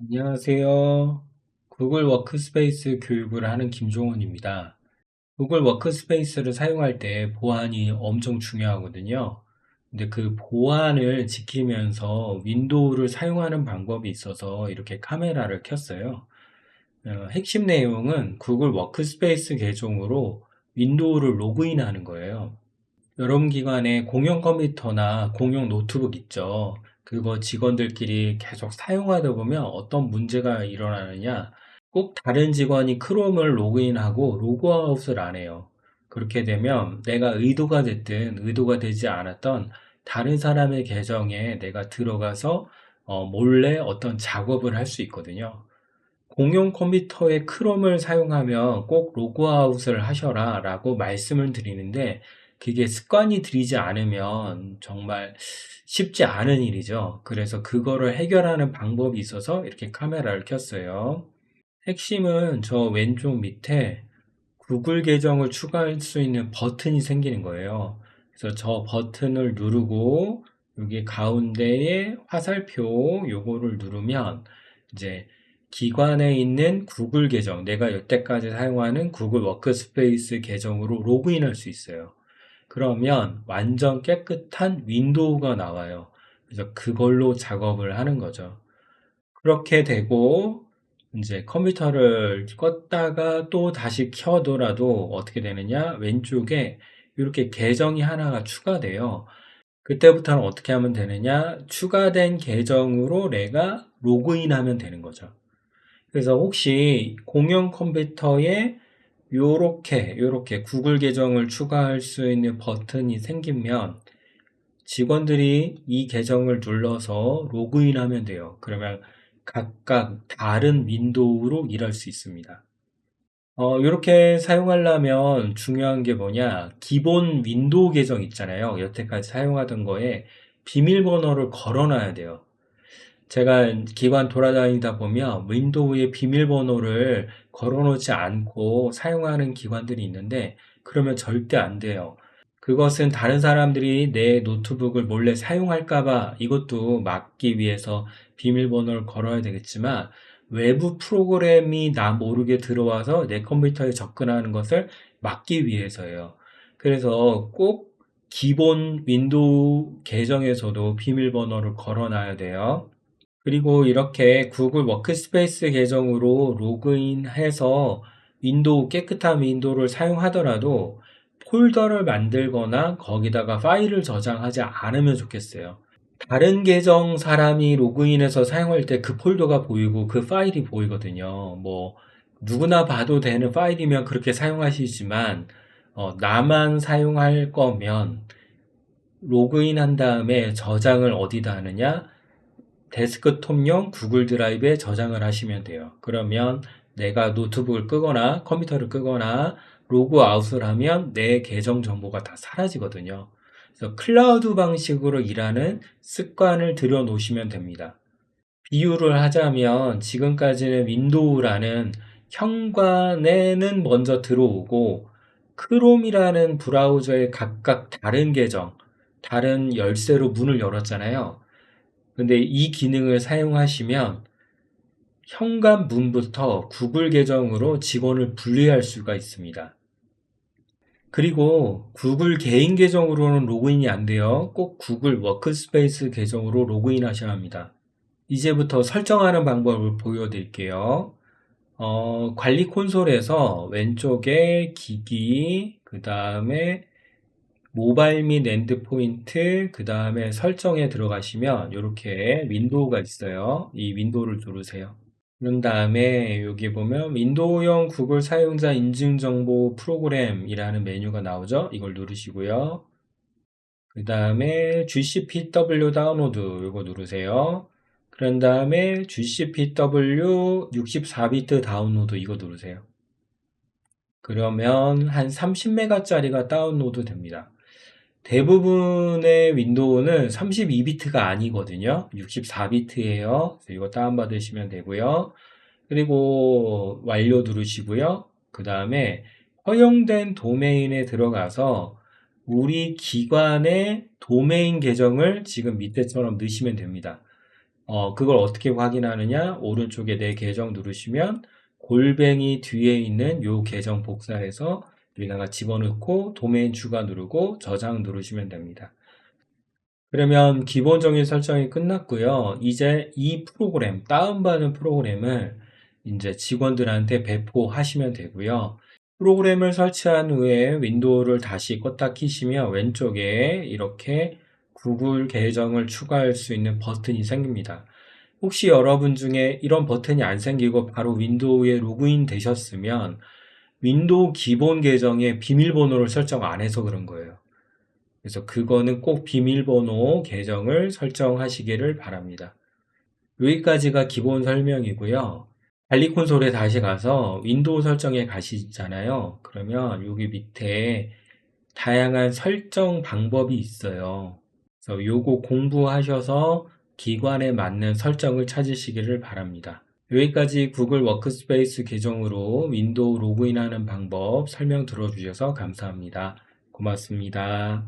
안녕하세요. 구글 워크스페이스 교육을 하는 김종원입니다. 구글 워크스페이스를 사용할 때 보안이 엄청 중요하거든요. 근데 그 보안을 지키면서 윈도우를 사용하는 방법이 있어서 이렇게 카메라를 켰어요. 어, 핵심 내용은 구글 워크스페이스 계정으로 윈도우를 로그인하는 거예요. 여러분 기관에 공용 컴퓨터나 공용 노트북 있죠. 그거 직원들끼리 계속 사용하다 보면 어떤 문제가 일어나느냐. 꼭 다른 직원이 크롬을 로그인하고 로그아웃을 안 해요. 그렇게 되면 내가 의도가 됐든 의도가 되지 않았던 다른 사람의 계정에 내가 들어가서 어, 몰래 어떤 작업을 할 수 있거든요. 공용 컴퓨터에 크롬을 사용하면 꼭 로그아웃을 하셔라 라고 말씀을 드리는데 그게 습관이 들이지 않으면 정말 쉽지 않은 일이죠. 그래서 그거를 해결하는 방법이 있어서 이렇게 카메라를 켰어요. 핵심은 저 왼쪽 밑에 구글 계정을 추가할 수 있는 버튼이 생기는 거예요. 그래서 저 버튼을 누르고 여기 가운데에 화살표 요거를 누르면 이제 기관에 있는 구글 계정, 내가 여태까지 사용하는 구글 워크스페이스 계정으로 로그인할 수 있어요. 그러면 완전 깨끗한 윈도우가 나와요. 그래서 그걸로 작업을 하는 거죠. 그렇게 되고 이제 컴퓨터를 껐다가 또 다시 켜더라도 어떻게 되느냐? 왼쪽에 이렇게 계정이 하나가 추가돼요. 그때부터는 어떻게 하면 되느냐? 추가된 계정으로 내가 로그인하면 되는 거죠. 그래서 혹시 공용 컴퓨터에 요렇게 요렇게 구글 계정을 추가할 수 있는 버튼이 생기면 직원들이 이 계정을 눌러서 로그인하면 돼요. 그러면 각각 다른 윈도우로 일할 수 있습니다. 어, 이렇게 사용하려면 중요한 게 뭐냐? 기본 윈도우 계정 있잖아요. 여태까지 사용하던 거에 비밀번호를 걸어놔야 돼요. 제가 기관 돌아다니다 보면 윈도우에 비밀번호를 걸어놓지 않고 사용하는 기관들이 있는데 그러면 절대 안 돼요. 그것은 다른 사람들이 내 노트북을 몰래 사용할까봐 이것도 막기 위해서 비밀번호를 걸어야 되겠지만 외부 프로그램이 나 모르게 들어와서 내 컴퓨터에 접근하는 것을 막기 위해서예요. 그래서 꼭 기본 윈도우 계정에서도 비밀번호를 걸어놔야 돼요. 그리고 이렇게 구글 워크스페이스 계정으로 로그인해서 윈도우, 깨끗한 윈도우를 사용하더라도 폴더를 만들거나 거기다가 파일을 저장하지 않으면 좋겠어요. 다른 계정 사람이 로그인해서 사용할 때 그 폴더가 보이고 그 파일이 보이거든요. 뭐, 누구나 봐도 되는 파일이면 그렇게 사용하시지만, 어, 나만 사용할 거면 로그인 한 다음에 저장을 어디다 하느냐? 데스크톱용 구글 드라이브에 저장을 하시면 돼요. 그러면 내가 노트북을 끄거나 컴퓨터를 끄거나 로그아웃을 하면 내 계정 정보가 다 사라지거든요. 그래서 클라우드 방식으로 일하는 습관을 들여 놓으시면 됩니다. 비유를 하자면 지금까지는 윈도우라는 현관에는 먼저 들어오고 크롬이라는 브라우저에 각각 다른 계정, 다른 열쇠로 문을 열었잖아요. 근데 이 기능을 사용하시면 현관문부터 구글 계정으로 직원을 분리할 수가 있습니다. 그리고 구글 개인 계정으로는 로그인이 안 돼요. 꼭 구글 워크스페이스 계정으로 로그인 하셔야 합니다. 이제부터 설정하는 방법을 보여드릴게요. 어, 관리 콘솔에서 왼쪽에 기기, 그 다음에 모바일 및 엔드포인트, 그 다음에 설정에 들어가시면 이렇게 윈도우가 있어요. 이 윈도우를 누르세요. 그런 다음에 여기 보면 윈도우용 구글 사용자 인증 정보 프로그램이라는 메뉴가 나오죠. 이걸 누르시고요. 그 다음에 GCPW 다운로드 이거 누르세요. 그런 다음에 GCPW 64비트 다운로드 이거 누르세요. 그러면 한 30메가짜리가 다운로드 됩니다. 대부분의 윈도우는 32비트가 아니거든요. 64비트예요. 이거 다운받으시면 되고요. 그리고 완료 누르시고요. 그 다음에 허용된 도메인에 들어가서 우리 기관의 도메인 계정을 지금 밑에처럼 넣으시면 됩니다. 어, 그걸 어떻게 확인하느냐? 오른쪽에 내 계정 누르시면 골뱅이 뒤에 있는 요 계정 복사해서 여기다가 집어넣고 도메인 추가 누르고 저장 누르시면 됩니다. 그러면 기본적인 설정이 끝났고요. 이제 이 프로그램, 다운받은 프로그램을 이제 직원들한테 배포하시면 되고요. 프로그램을 설치한 후에 윈도우를 다시 껐다 키시면 왼쪽에 이렇게 구글 계정을 추가할 수 있는 버튼이 생깁니다. 혹시 여러분 중에 이런 버튼이 안 생기고 바로 윈도우에 로그인 되셨으면 윈도우 기본 계정에 비밀번호를 설정 안 해서 그런 거예요. 그래서 그거는 꼭 비밀번호 계정을 설정하시기를 바랍니다. 여기까지가 기본 설명이고요. 관리 콘솔에 다시 가서 윈도우 설정에 가시잖아요. 그러면 여기 밑에 다양한 설정 방법이 있어요. 그래서 요거 공부하셔서 기관에 맞는 설정을 찾으시기를 바랍니다. 여기까지 구글 워크스페이스 계정으로 윈도우 로그인하는 방법 설명 들어주셔서 감사합니다. 고맙습니다.